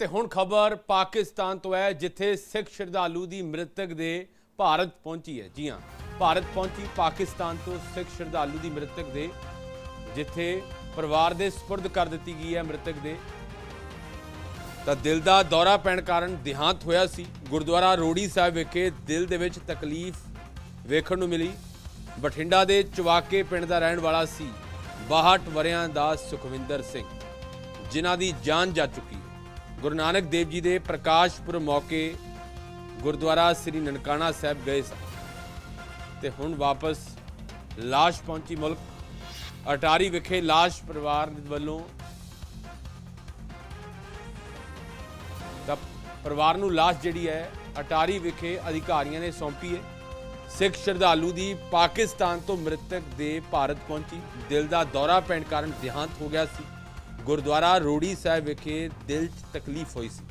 ਤੇ ਹੁਣ ਖਬਰ ਪਾਕਿਸਤਾਨ ਤੋਂ ਹੈ, ਜਿੱਥੇ ਸਿੱਖ ਸ਼ਰਧਾਲੂ ਦੀ ਮ੍ਰਿਤਕ ਦੇ ਭਾਰਤ ਪਹੁੰਚੀ ਹੈ। ਜੀ ਹਾਂ, ਭਾਰਤ ਪਹੁੰਚੀ ਪਾਕਿਸਤਾਨ ਤੋਂ ਸਿੱਖ ਸ਼ਰਧਾਲੂ ਦੀ ਮ੍ਰਿਤਕ ਦੇ, ਜਿੱਥੇ ਪਰਿਵਾਰ ਦੇ ਸਪੁਰਦ ਕਰ ਦਿੱਤੀ ਗਈ ਹੈ ਮ੍ਰਿਤਕ ਦੇ। ਤਾਂ ਦਿਲ ਦਾ ਦੌਰਾ ਪੈਣ ਕਾਰਨ ਦੇਹਾਂਤ ਹੋਇਆ ਸੀ। ਗੁਰਦੁਆਰਾ ਰੋੜੀ ਸਾਹਿਬ ਵਿਖੇ ਦਿਲ ਦੇ ਵਿੱਚ ਤਕਲੀਫ ਵੇਖਣ ਨੂੰ ਮਿਲੀ। ਬਠਿੰਡਾ ਦੇ ਚਵਾਕੇ ਪਿੰਡ ਦਾ ਰਹਿਣ ਵਾਲਾ ਸੀ 62 ਵਰਿਆਂ ਦਾ ਸੁਖਵਿੰਦਰ ਸਿੰਘ, ਜਿਨ੍ਹਾਂ ਦੀ ਜਾਨ ਜਾ ਚੁੱਕੀ। ਗੁਰੂ ਨਾਨਕ ਦੇਵ ਜੀ ਦੇ ਪ੍ਰਕਾਸ਼ ਪੁਰਬ ਮੌਕੇ ਗੁਰਦੁਆਰਾ ਸ੍ਰੀ ਨਨਕਾਣਾ ਸਾਹਿਬ ਗਏ ਸਨ ਤੇ ਹੁਣ ਵਾਪਸ ਲਾਸ਼ ਪਹੁੰਚੀ ਮੁਲਕ। ਅਟਾਰੀ ਵਿਖੇ ਲਾਸ਼ ਪਰਿਵਾਰ ਵੱਲੋਂ ਤਾਂ ਪਰਿਵਾਰ ਨੂੰ ਲਾਸ਼ ਜਿਹੜੀ ਹੈ, ਅਟਾਰੀ ਵਿਖੇ ਅਧਿਕਾਰੀਆਂ ਨੇ ਸੌਂਪੀ ਹੈ। ਸਿੱਖ ਸ਼ਰਧਾਲੂ ਦੀ ਪਾਕਿਸਤਾਨ ਤੋਂ ਮ੍ਰਿਤਕ ਦੇ ਭਾਰਤ ਪਹੁੰਚੀ। ਦਿਲ ਦਾ ਦੌਰਾ ਪੈਣ ਕਾਰਨ ਦੇਹਾਂਤ ਹੋ ਗਿਆ ਸੀ। ਗੁਰਦੁਆਰਾ ਰੋੜੀ ਸਾਹਿਬ ਵਿਖੇ ਦਿਲ 'ਚ ਤਕਲੀਫ ਹੋਈ ਸੀ।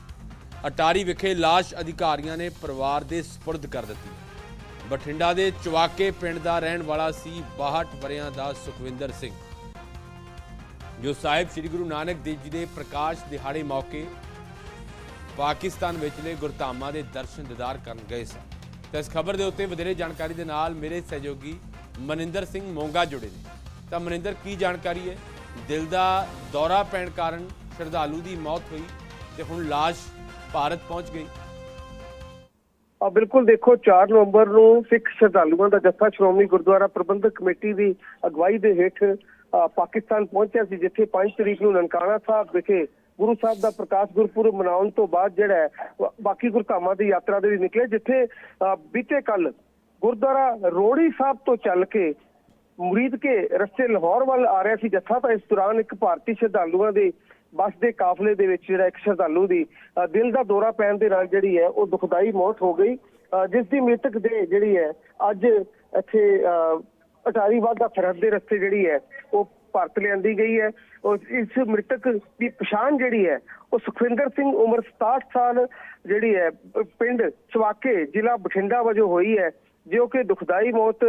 ਅਟਾਰੀ ਵਿਖੇ ਲਾਸ਼ ਅਧਿਕਾਰੀਆਂ ਨੇ ਪਰਿਵਾਰ ਦੇ ਸਪੁਰਦ ਕਰ ਦਿੱਤੀ। ਬਠਿੰਡਾ ਦੇ ਚਵਾਕੇ ਪਿੰਡ ਦਾ ਰਹਿਣ ਵਾਲਾ ਸੀ 62 ਵਰਿਆਂ ਦਾ ਸੁਖਵਿੰਦਰ ਸਿੰਘ। ਜੋ ਸਾਹਿਬ ਸ੍ਰੀ ਗੁਰੂ ਨਾਨਕ ਦੇਵ ਜੀ ਦੇ ਪ੍ਰਕਾਸ਼ ਦਿਹਾੜੇ ਮੌਕੇ ਪਾਕਿਸਤਾਨ ਵਿਚਲੇ ਗੁਰਧਾਮਾਂ ਦੇ ਦਰਸ਼ਨ ਦਿਦਾਰ ਕਰਨ ਗਏ ਸਨ। ਤਾਂ ਇਸ ਖਬਰ ਦੇ ਉੱਤੇ ਵਧੇਰੇ ਜਾਣਕਾਰੀ ਦੇ ਨਾਲ ਮੇਰੇ ਸਹਿਯੋਗੀ ਮਨਿੰਦਰ ਸਿੰਘ ਮੋਂਗਾ ਜੁੜੇ ਨੇ। ਤਾਂ ਮਨਿੰਦਰ, ਕੀ ਜਾਣਕਾਰੀ ਹੈ? ਦਿਲ ਦਾ ਦੌਰਾ ਪੈਣ ਕਾਰਨ ਸ਼ਰਧਾਲੂ ਦੀ ਮੌਤ ਹੋਈ ਤੇ ਹੁਣ ਲਾਸ਼ ਭਾਰਤ ਪਹੁੰਚ ਗਈ। ਆ ਬਿਲਕੁਲ ਦੇਖੋ 4 ਨਵੰਬਰ ਨੂੰ ਸਿੱਖ ਸ਼ਰਧਾਲੂਆਂ ਦਾ ਜੱਥਾ ਸ਼੍ਰੋਮਣੀ ਗੁਰਦੁਆਰਾ ਪ੍ਰਬੰਧਕ ਕਮੇਟੀ ਦੀ ਅਗਵਾਈ ਦੇ ਹੇਠ ਪਾਕਿਸਤਾਨ ਪਹੁੰਚਿਆ ਸੀ ਜਿੱਥੇ 5 ਤਰੀਕ ਨੂੰ ਨਨਕਾਣਾ ਸਾਹਿਬ ਵਿਖੇ ਗੁਰੂ ਸਾਹਿਬ ਦਾ ਪ੍ਰਕਾਸ਼ ਗੁਰਪੁਰਬ ਮਨਾਉਣ ਤੋਂ ਬਾਅਦ ਜਿਹੜਾ ਹੈ, ਬਾਕੀ ਗੁਰਧਾਮਾਂ ਦੀ ਯਾਤਰਾ ਦੇ ਲਈ ਨਿਕਲੇ ਜਿੱਥੇ ਅ, ਬੀਤੇ ਕੱਲ ਗੁਰਦੁਆਰਾ ਰੋੜੀ ਸਾਹਿਬ ਤੋਂ ਚੱਲ ਕੇ ਮੁਰੀਦ ਕੇ ਰਸਤੇ ਲਾਹੌਰ ਵੱਲ ਆ ਰਿਹਾ ਸੀ ਜੱਥਾ ਤਾਂ ਇਸ ਦੌਰਾਨ ਇੱਕ ਭਾਰਤੀ ਸ਼ਰਧਾਲੂਆਂ ਦੇ ਬੱਸ ਦੇ ਕਾਫਲੇ ਦੇ ਵਿੱਚ ਜਿਹੜਾ ਇੱਕ ਸ਼ਰਧਾਲੂ ਦੀ ਦਿਲ ਦਾ ਦੌਰਾ ਪੈਣ ਦੇ ਨਾਲ ਜਿਹੜੀ ਹੈ ਉਹ ਦੁਖਦਾਈ ਮੌਤ ਹੋ ਗਈ। ਅ, ਜਿਸ ਦੀ ਮ੍ਰਿਤਕ ਦੇ ਜਿਹੜੀ ਹੈ ਅੱਜ ਇੱਥੇ ਅ, ਅਟਾਰੀ ਵਾਗਾ ਸਰਹੱਦ ਦੇ ਰਸਤੇ ਜਿਹੜੀ ਹੈ ਉਹ ਭਾਰਤ ਲਿਆਂਦੀ ਗਈ ਹੈ। ਔਰ ਇਸ ਮ੍ਰਿਤਕ ਦੀ ਪਛਾਣ ਜਿਹੜੀ ਹੈ ਉਹ ਸੁਖਵਿੰਦਰ ਸਿੰਘ ਉਮਰ 67 ਸਾਲ ਜਿਹੜੀ ਹੈ ਪਿੰਡ ਚਵਾਕੇ ਜ਼ਿਲ੍ਹਾ ਬਠਿੰਡਾ ਵਜੋਂ ਹੋਈ ਹੈ। ਜੋ ਕਿ ਦੁਖਦਾਈ ਮੌਤ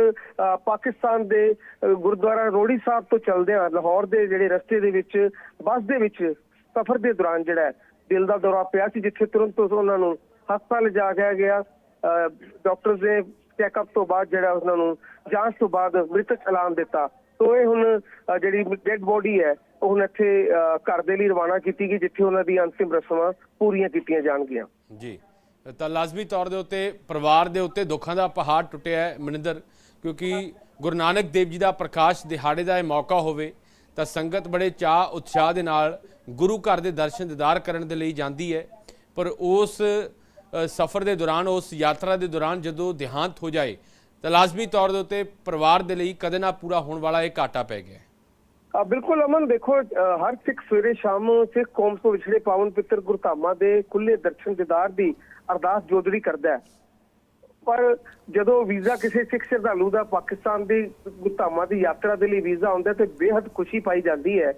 ਪਾਕਿਸਤਾਨ ਦੇ ਗੁਰਦੁਆਰਾ ਰੋੜੀ ਸਾਹਿਬ ਤੋਂ ਚੱਲਦਿਆਂ ਲਾਹੌਰ ਦੇ ਜਿਹੜੇ ਰਸਤੇ ਦੇ ਵਿੱਚ ਬੱਸ ਦੇ ਵਿੱਚ ਸਫ਼ਰ ਦੇ ਦੌਰਾਨ ਜਿਹੜਾ ਦਿਲ ਦਾ ਦੌਰਾ ਪਿਆ ਸੀ ਜਿੱਥੇ ਤੁਰੰਤ ਉਹਨਾਂ ਨੂੰ ਹਸਪਤਾਲ ਲਿਜਾਇਆ ਗਿਆ। ਡਾਕਟਰਸ ਨੇ ਚੈੱਕਅਪ ਤੋਂ ਬਾਅਦ ਜਿਹੜਾ ਉਹਨਾਂ ਨੂੰ ਜਾਂਚ ਤੋਂ ਬਾਅਦ ਮ੍ਰਿਤਕ ਐਲਾਨ ਦਿੱਤਾ। ਸੋ ਇਹ ਹੁਣ ਜਿਹੜੀ ਡੈਡ ਬੋਡੀ ਹੈ ਉਹ ਹੁਣ ਇੱਥੇ ਅ, ਘਰ ਦੇ ਲਈ ਰਵਾਨਾ ਕੀਤੀ ਗਈ ਜਿੱਥੇ ਉਹਨਾਂ ਦੀ ਅੰਤਿਮ ਰਸਮਾਂ ਪੂਰੀਆਂ ਕੀਤੀਆਂ ਜਾਣਗੀਆਂ। ਜੀ। ਤਾਂ ਲਾਜ਼ਮੀ ਤੌਰ ਦੇ ਉੱਤੇ ਪਰਿਵਾਰ ਦੇ ਉੱਤੇ ਦੁੱਖਾਂ ਦਾ ਪਹਾੜ ਟੁੱਟਿਆ ਹੈ, ਮਨਿੰਦਰ, ਕਿਉਂਕਿ ਗੁਰੂ ਨਾਨਕ ਦੇਵ ਜੀ ਦਾ ਪ੍ਰਕਾਸ਼ ਦਿਹਾੜੇ ਦਾ ਇਹ ਮੌਕਾ ਹੋਵੇ, ਤਾਂ ਸੰਗਤ ਬੜੇ ਚਾਹ ਉਤਸ਼ਾਹ ਦੇ ਨਾਲ ਗੁਰੂ ਘਰ ਦੇ ਦਰਸ਼ਨ ਦਿਦਾਰ ਕਰਨ ਦੇ ਲਈ ਜਾਂਦੀ ਹੈ। ਪਰ ਉਸ ਸਫ਼ਰ ਦੇ ਦੌਰਾਨ, ਉਸ ਯਾਤਰਾ ਦੇ ਦੌਰਾਨ ਜਦੋਂ ਦੇਹਾਂਤ ਹੋ ਜਾਏ, ਤਾਂ ਲਾਜ਼ਮੀ ਤੌਰ ਦੇ ਉੱਤੇ ਪਰਿਵਾਰ ਦੇ ਲਈ ਕਦੇ ਨਾ ਪੂਰਾ ਹੋਣ ਵਾਲਾ ਇਹ ਘਾਟਾ ਪੈ ਗਿਆ ਬਿਲਕੁਲ ਅਮਨ, ਦੇਖੋ ਹਰ ਸਿੱਖ ਸਵੇਰੇ ਸ਼ਾਮ ਸਿੱਖ ਕੌਮ ਤੋਂ ਵਿਛੜੇ ਪਾਵਨ ਪਿੱਤਰ ਗੁਰਧਾਮਾਂ ਦੇ ਖੁੱਲੇ ਦਰਸ਼ਨ ਦਿਦਾਰ ਦੀ ਅਰਦਾਸ ਜੋਦੜੀ ਕਰਦਾ ਹੈ। ਪਰ ਜਦੋਂ ਵੀਜ਼ਾ ਕਿਸੇ ਸਿੱਖ ਸ਼ਰਧਾਲੂ ਦਾ ਪਾਕਿਸਤਾਨ ਦੀ ਗੁਰਧਾਮਾਂ ਦੀ ਯਾਤਰਾ ਦੇ ਲਈ ਵੀਜ਼ਾ ਆਉਂਦਾ ਤੇ ਬੇहद ਖੁਸ਼ੀ ਪਾਈ ਜਾਂਦੀ ਹੈ।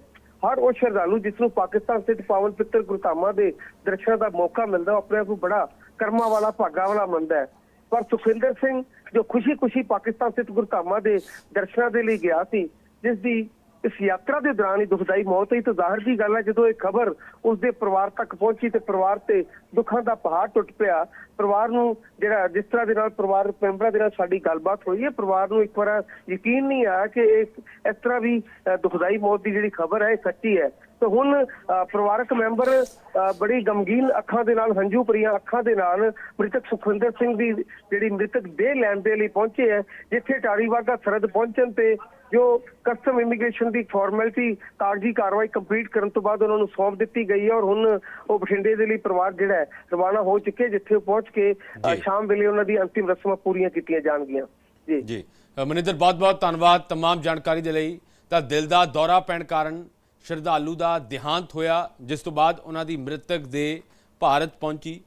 ਹਰ ਉਹ ਸ਼ਰਧਾਲੂ ਜਿਸ ਨੂੰ ਪਾਕਿਸਤਾਨ ਸਥਿਤ ਪਾਵਨ ਪਿੱਤਰ ਗੁਰਧਾਮਾਂ ਦੇ ਦਰਸ਼ਨਾਂ ਦਾ ਮੌਕਾ ਮਿਲਦਾ ਉਹ ਆਪਣੇ ਆਪ ਨੂੰ ਬੜਾ ਕਰਮਾਂ ਵਾਲਾ, ਭਾਗਾ ਵਾਲਾ ਮੰਨਦਾ ਹੈ। ਪਰ ਸੁਖਵਿੰਦਰ ਸਿੰਘ, ਜੋ ਖੁਸ਼ੀ-ਖੁਸ਼ੀ ਪਾਕਿਸਤਾਨ ਸਥਿਤ ਗੁਰਧਾਮਾਂ ਦੇ ਦਰਸ਼ਨਾਂ ਦੇ ਲਈ ਗਿਆ ਸੀ, ਜਿਸ ਦੀ ਇਸ ਯਾਤਰਾ ਦੇ ਦੌਰਾਨ ਹੀ ਦੁਖਦਾਈ ਮੌਤ ਹੋਈ ਤਾਂ ਜ਼ਾਹਰ ਦੀ ਗੱਲ ਹੈ, ਜਦੋਂ ਇਹ ਖਬਰ ਉਸ ਦੇ ਪਰਿਵਾਰ ਤੱਕ ਪਹੁੰਚੀ ਤੇ ਪਰਿਵਾਰ ਤੇ ਦੁੱਖਾਂ ਦਾ ਪਹਾੜ ਟੁੱਟ ਪਿਆ, ਪਰਿਵਾਰ ਨੂੰ ਜਿਹੜਾ ਜਿਸ ਤਰ੍ਹਾਂ ਦੇ ਨਾਲ ਪਰਿਵਾਰ ਮੈਂਬਰਾਂ ਦੇ ਨਾਲ ਸਾਡੀ ਗੱਲਬਾਤ ਹੋਈ ਹੈ, ਪਰਿਵਾਰ ਨੂੰ ਇੱਕ ਵਾਰ ਯਕੀਨ ਨਹੀਂ ਆਇਆ ਕਿ ਇਹ ਇਸ ਤਰ੍ਹਾਂ ਵੀ ਦੁਖਦਾਈ ਮੌਤ ਦੀ ਜਿਹੜੀ ਖਬਰ ਹੈ, ਇਹ ਸੱਚੀ ਹੈ। ਤੇ ਹੁਣ ਅ, ਪਰਿਵਾਰਕ ਮੈਂਬਰ ਅ, ਬੜੀ ਗਮਗੀਨ ਅੱਖਾਂ ਦੇ ਨਾਲ ਹੰਝੂ ਭਰੀਆਂ ਅੱਖਾਂ ਦੇ ਨਾਲ ਮ੍ਰਿਤਕ ਸੁਖਵਿੰਦਰ ਸਿੰਘ ਦੀ ਜਿਹੜੀ ਮ੍ਰਿਤਕ ਦੇਹ ਲੈਣ ਦੇ ਲਈ ਪਹੁੰਚੇ ਹੈ ਜਿੱਥੇ ਟਾਰੀਵਾਗਾ ਸਰਹੱਦ ਪਹੁੰਚਣ ਤੇ ਜੋ ਕਸਟਮ ਇਮੀਗ੍ਰੇਸ਼ਨ ਦੀ ਫਾਰਮੈਲਿਟੀ ਕਾਗਜ਼ੀ ਕਾਰਵਾਈ ਕੰਪਲੀਟ ਕਰਨ ਤੋਂ ਬਾਅਦ ਉਹਨਾਂ ਨੂੰ ਸੌਂਪ ਦਿੱਤੀ ਗਈ ਹੈ ਔਰ ਹੁਣ ਉਹ ਬਠਿੰਡੇ ਦੇ ਲਈ ਪਰਿਵਾਰ ਜਿਹੜਾ ਹੈ ਰਵਾਨਾ ਹੋ ਚੁੱਕੇ ਜਿੱਥੇ ਉਹ ਪਹੁੰਚ ਕੇ ਅ, ਜੀ। ਸ਼ਾਮ ਵੇਲੇ ਉਹਨਾਂ ਦੀ ਅੰਤਿਮ ਰਸਮਾਂ ਪੂਰੀਆਂ ਕੀਤੀਆਂ ਜਾਣਗੀਆਂ ਜੀ ਜੀ ਅ, ਮਨਿੰਦਰ ਬਹੁਤ-ਬਹੁਤ ਧੰਨਵਾਦ तमाम ਜਾਣਕਾਰੀ ਦੇ ਲਈ ਤਾਂ ਦਿਲ ਦਾ ਦੌਰਾ ਪੈਣ ਕਾਰਨ ਸ਼ਰਧਾਲੂ ਦਾ ਦੇਹਾਂਤ ਹੋਇਆ, ਜਿਸ ਤੋਂ ਬਾਅਦ ਉਹਨਾਂ ਦੀ ਮ੍ਰਿਤਕ ਦੇ ਭਾਰਤ ਪਹੁੰਚੀ।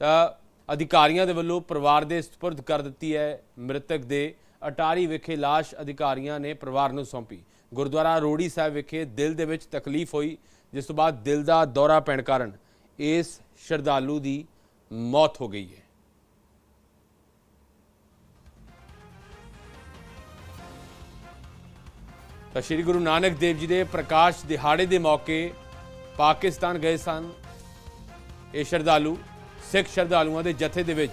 ਤਾਂ ਅਧਿਕਾਰੀਆਂ ਦੇ ਵੱਲੋਂ ਪਰਿਵਾਰ ਦੇ ਸਪੁਰਦ ਕਰ ਦਿੱਤੀ ਹੈ। ਮ੍ਰਿਤਕ ਦੇ ਅਟਾਰੀ ਵਿਖੇ ਲਾਸ਼ ਅਧਿਕਾਰੀਆਂ ਨੇ ਪਰਿਵਾਰ ਨੂੰ ਸੌਂਪੀ। ਗੁਰਦੁਆਰਾ ਰੋੜੀ ਸਾਹਿਬ ਵਿਖੇ ਦਿਲ ਦੇ ਵਿੱਚ ਤਕਲੀਫ ਹੋਈ, ਜਿਸ ਤੋਂ ਬਾਅਦ ਦਿਲ ਦਾ ਦੌਰਾ ਪੈਣ ਕਾਰਨ ਇਸ ਸ਼ਰਧਾਲੂ ਦੀ ਮੌਤ ਹੋ ਗਈ ਹੈ। ਤਾਂ ਸ੍ਰੀ ਗੁਰੂ ਨਾਨਕ ਦੇਵ ਜੀ ਦੇ ਪ੍ਰਕਾਸ਼ ਦਿਹਾੜੇ ਦੇ ਮੌਕੇ ਪਾਕਿਸਤਾਨ ਗਏ ਸਨ। ਇਹ ਸ਼ਰਧਾਲੂ, ਸਿੱਖ ਸ਼ਰਧਾਲੂਆਂ ਦੇ ਜਥੇ ਦੇ ਵਿੱਚ